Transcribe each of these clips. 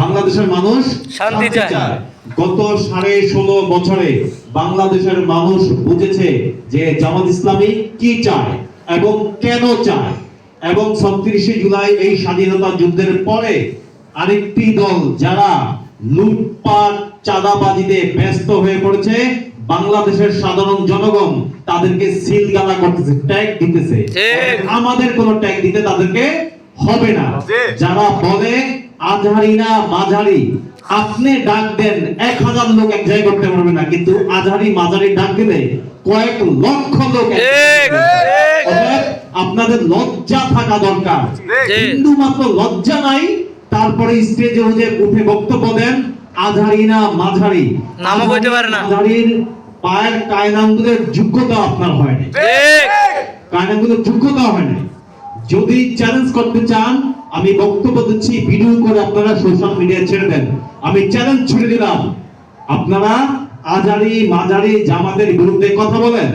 বাংলাদেশের মানুষ শান্তি চায়। গত সাড়ে ষোলো বছরে বাংলাদেশের মানুষ বুঝেছে যে জামাত ইসলামী কি চায় এবং কেন চায়। এবং ছত্রিশে জুলাই এই স্বাধীনতা যুদ্ধের পরে আরেকটি দল যারা লুটপাট চাঁদাবাজিতে ব্যস্ত হয়ে পড়েছে বাংলাদেশের সাধারণ জনগণ তাদেরকে সিলগালা করতেছে ট্যাগ দিতেছে। আমাদের কোনো ট্যাগ দিতে তাদেরকে হবে না। যারা বলে আজহারি না মাঝারি? আপনি ডাক দেন এক হাজার লোক এক জায়গায় করতে পারবে না কিন্তু আজহারি মাঝারি ডাক দিলে কয়েক লক্ষ লোক আপনাদের লজ্জা থাকা দরকার। কিন্তু মাত্র লজ্জা নাই তারপরে স্টেজে উঠে উঠে বক্তব্য দেন আজহারি না মাঝারি। নামও বলতে পারে না। মাঝারির পায়ের কায়নাঙ্গুলের যোগ্যতা আপনার হয় না ঠিক কায়নাগুলোর যোগ্যতা হয় না যদি চ্যালেঞ্জ করতে চান আমি বক্তব্য দিচ্ছি ভিডিও করে আপনারা সোশ্যাল মিডিয়ায় ছেড়ে দেন। আমি চ্যালেঞ্জ ছুড়ে দিলাম। আপনারা আজারি মাজারি জামাতের বিরুদ্ধে কথা বলেন।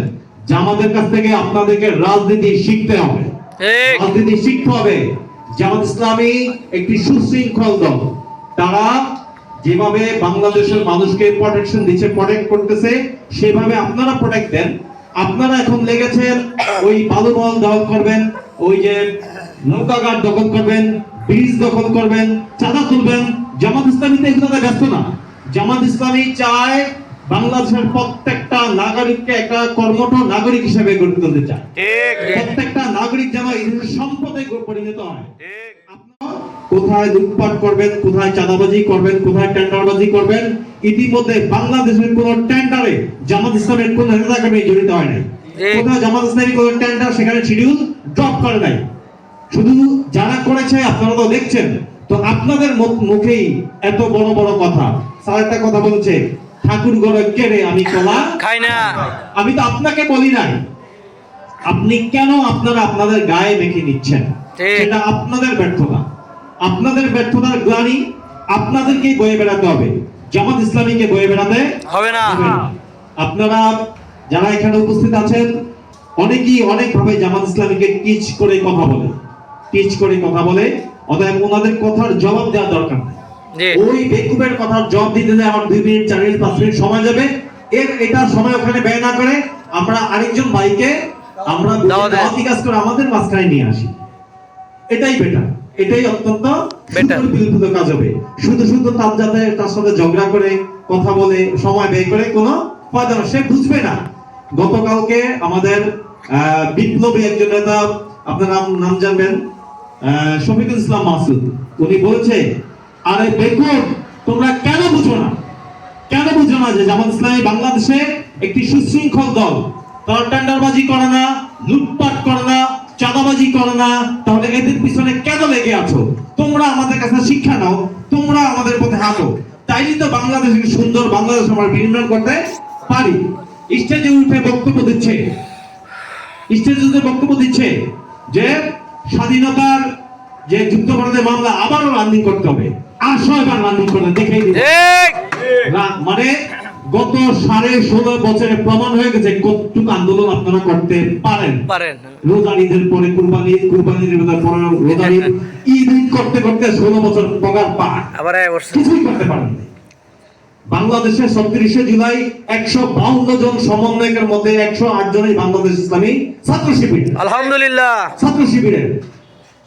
জামাতের কাছ থেকে আপনাদেরকে রাজনীতি শিখতে হবে। রাজনীতি শিখতে হবে। জামাত ইসলামী একটি সুশৃঙ্খল দল। তারা যেভাবে বাংলাদেশের মানুষকে প্রোটেকশন দিচ্ছে প্রোটেক্ট করতেছে সেভাবে আপনারা প্রোটেক্ট দেন। আপনারা এখন লেগেছেন ওই বালুমহল দখল করবেন ওই যে নৌকাঘাট দখল করবেন ব্রিজ দখল করবেন চাঁদা তুলবেন। জামাত ইসলামীতে এগুলোতে ব্যস্ত না। জামাত ইসলামী চায় বাংলাদেশের প্রত্যেকটা নাগরিককে একটা কর্মঠ নাগরিক হিসেবে গড়ে তুলতে চায়। প্রত্যেকটা নাগরিক যেন সম্পদে পরিণত হয়। আপনারা কোথায় লুটপাট করবেন কোথায় চাঁদাবাজি করবেন কোথায় টেন্ডারবাজি করবেন ইতিমধ্যে বাংলাদেশের কোন টেন্ডারে জামাত ইসলামের কোন নেতাকর্মী জড়িত হয় নাই। জি। কোথায় জামাত ইসলামী কোন টেন্ডার সেখানে শিডিউল ড্রপ করে নাই। শুধু যারা করেছে আপনারা তো দেখছেন। তো আপনাদের মুখেই এত বড় বড় কথা। স্যার একটা কথা বলছে ঠাকুর গড়ে কেড়ে আমি কলা খাই না। আমি তো আপনাকে বলি নাই। আপনি কেন আপনারা আপনাদের গায়ে মেখে নিচ্ছেন। সেটা আপনাদের ব্যর্থতা। আপনাদের ব্যর্থতার গ্লানি আপনাদেরকেই বয়ে বেড়াতে হবে। জামাত ইসলামীকে বয়ে বেড়াতে হবে না। আপনারা যারা এখানে উপস্থিত আছেন অনেকেই অনেক ভাবে জামাত ইসলামীকে টিচ করে কথা বলে। টিচ করে কথা বলে অতএব ওনাদের কথার জবাব দেওয়া দরকার জি। ওই বেকুবের কথার জবাব দিতে যায় আমার দুই মিনিট চার মিনিট পাঁচ মিনিট সময় যাবে এর এটা সময় ওখানে ব্যয় না করে আমরা আরেকজন ভাইকে আমরা দাওয়াতি কাজ করে আমাদের মাঝখানে নিয়ে আসি। এটাই বেটার এটাই অত্যন্ত. সুপরিকল্পিত কাজ হবে। শুধু শুধু তার যাতে তার সাথে ঝগড়া করে কথা বলে সময় ব্যয় করে কোনো ফায়দা না সে বুঝবে না। গতকালকে আমাদের বিপ্লবী একজন নেতা আপনার নাম নাম জানবেন শফিকুল ইসলাম মাসুদ। উনি বলেছে আরে বেকুব তোমরা কেন বুঝো না? কেন বুঝো না যে জামাত ইসলামী বাংলাদেশে একটি সুশৃঙ্খল দল? তারা টেন্ডারবাজি করে না লুটপাট করে না চাঁদাবাজি করে না তাহলে এদের পিছনে কেন লেগে আছো? তোমরা আমাদের কাছে শিক্ষা নাও তোমরা আমাদের পথে হাঁটো। তাইলে তো বাংলাদেশ সুন্দর বাংলাদেশ আমরা বিনির্মাণ করতে পারি। স্টেজে উঠে বক্তব্য দিচ্ছে। স্টেজে উঠে বক্তব্য দিচ্ছে যে স্বাধীনতার যে যুদ্ধপরাধের মামলা আবারও রানিং করতে হবে। আসো এবার রানিং করে দেখেই রা- মানে গত সাড়ে ষোলো বছরে প্রমাণ হয়ে গেছে কতটুকু আন্দোলন আপনারা করতে পারেন। পারেন। রোজার ঈদের পরে কুরবানি ঈদ কুরবানির ঈদের পরে রোজার ঈদ। ঈদ ঈদ করতে করতে ষোলো বছর পগার পার। আবার কিছুই করতে পারেন বাংলাদেশে ছত্রিশে জুলাই একশো বাউন্ন জন সমন্বয়কের মধ্যে একশো আট জনই বাংলাদেশ ইসলামী ছাত্র শিবির। আলহামদুলিল্লাহ। ছাত্র শিবিরের।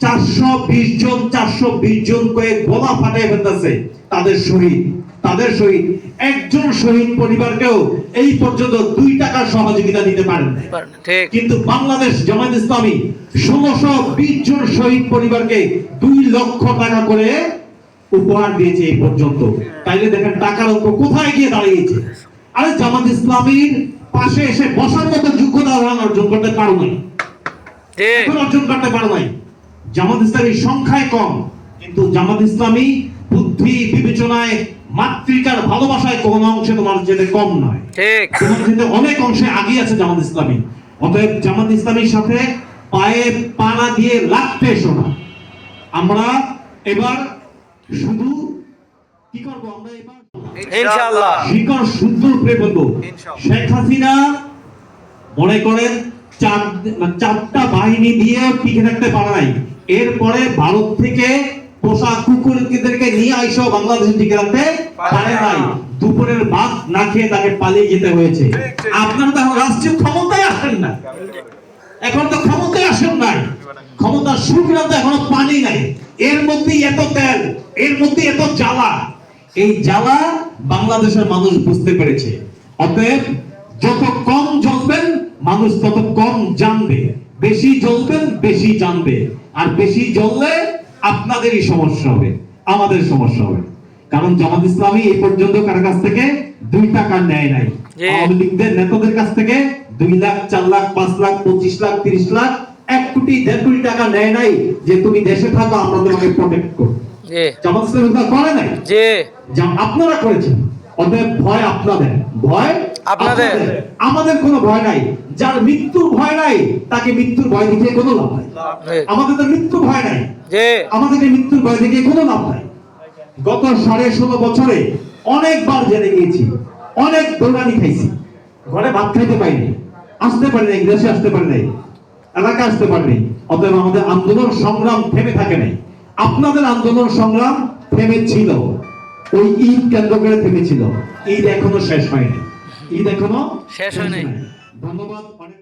চারশো বিশ জন চারশো বিশ জন গলা ফাটাই ফেলতেছে। তাদের শহীদ তাদের শহীদ। একজন শহীদ পরিবারকেও এই পর্যন্ত দুই টাকার সহযোগিতা দিতে পারেন কিন্তু বাংলাদেশ জামাত ইসলামী ষোলোশো বিশ জন শহীদ পরিবারকে দুই লক্ষ টাকা করে উপহার দিয়েছে এই পর্যন্ত। তাইলে দেখেন টাকার অঙ্ক কোথায় গিয়ে দাঁড়িয়েছে? আরে জামাত ইসলামীর পাশে এসে বসার মতো যোগ্যতা অর্জন করতে পারো নাই। এখন অর্জন করতে পারো নাই। জামাত ইসলামী সংখ্যায় কম কিন্তু জামাত ইসলামী বুদ্ধি বিবেচনায় মাতৃকার ভালোবাসায় কোন অংশে তোমার যেতে কম নয়। ঠিক। তোমার যেতে অনেক অংশে আগিয়ে আছে জামাত ইসলামী। অতএব জামাত ইসলামীর সাথে পায়ে পানা দিয়ে লাগতে এসো না আমরা এবার শুধু কি করব আমরা এবার? ইনশাআল্লাহ। শিকড় শুদ্ধ উপরে বলব। শেখ হাসিনা মনে করেন চার মানে চারটা বাহিনী দিয়ে টিকে থাকতে পারে নাই। এরপরে ভারত থেকে পোষা কুকুরদেরকে নিয়ে আইসো বাংলাদেশে টিকে রাখতে পারে নাই। দুপুরের ভাত না খেয়ে তাকে পালিয়ে যেতে হয়েছে। আপনারা তো এখন রাষ্ট্রীয় ক্ষমতায় আসেন না। এখন তো ক্ষমতায় আসেন নাই। ক্ষমতার সুবিধা তো এখনও পানি নাই। এর মধ্যে এত তেল এর মধ্যে এত জ্বালা। এই জ্বালা বাংলাদেশের মানুষ বুঝতে পেরেছে। অতএব যত কম জ্বলবেন মানুষ তত কম জানবে বেশি জ্বলবেন বেশি জানবে। আর বেশি জ্বললে আপনাদেরই সমস্যা হবে আমাদের সমস্যা হবে। কারণ জামাত ইসলামী এই পর্যন্ত কার কাছ থেকে দুই টাকা নেয় নাই। আওয়ামী লীগদের নেতাদের কাছ থেকে দুই লাখ চার লাখ পাঁচ লাখ পঁচিশ লাখ তিরিশ লাখ এক কোটি দেড় কোটি টাকা নেয় নাই যে তুমি দেশে থাকো আমরা তোমাকে প্রোটেক্ট করব। জামাত ইসলামী করে নাই? আপনারা করেছেন অতএব ভয় আপনাদের ভয় আপনাদের। আমাদের কোনো ভয় নাই। যার মৃত্যুর ভয় নাই তাকে মৃত্যুর ভয় দেখিয়ে কোনো লাভ নাই। আমাদের তো মৃত্যুর ভয় নাই। জি আমাদেরকে মৃত্যুর ভয় দেখিয়ে কোনো লাভ নাই। গত সাড়ে ষোলো বছরে অনেকবার জেনে গিয়েছি। অনেক দৌড়ানি খাইছি। ঘরে ভাত খাইতে পারিনি। আসতে পারি নাই দেশে আসতে পারি নাই এলাকা আসতে পারিনি। অতএব আমাদের আন্দোলন সংগ্রাম থেমে থাকে নাই। আপনাদের আন্দোলন সংগ্রাম থেমে ছিল ওই ঈদ কেন্দ্র করে থেমেছিল। ঈদ এখনও শেষ হয়নি। ঈদ এখনও শেষ হয় নাই। ধন্যবাদ অনেক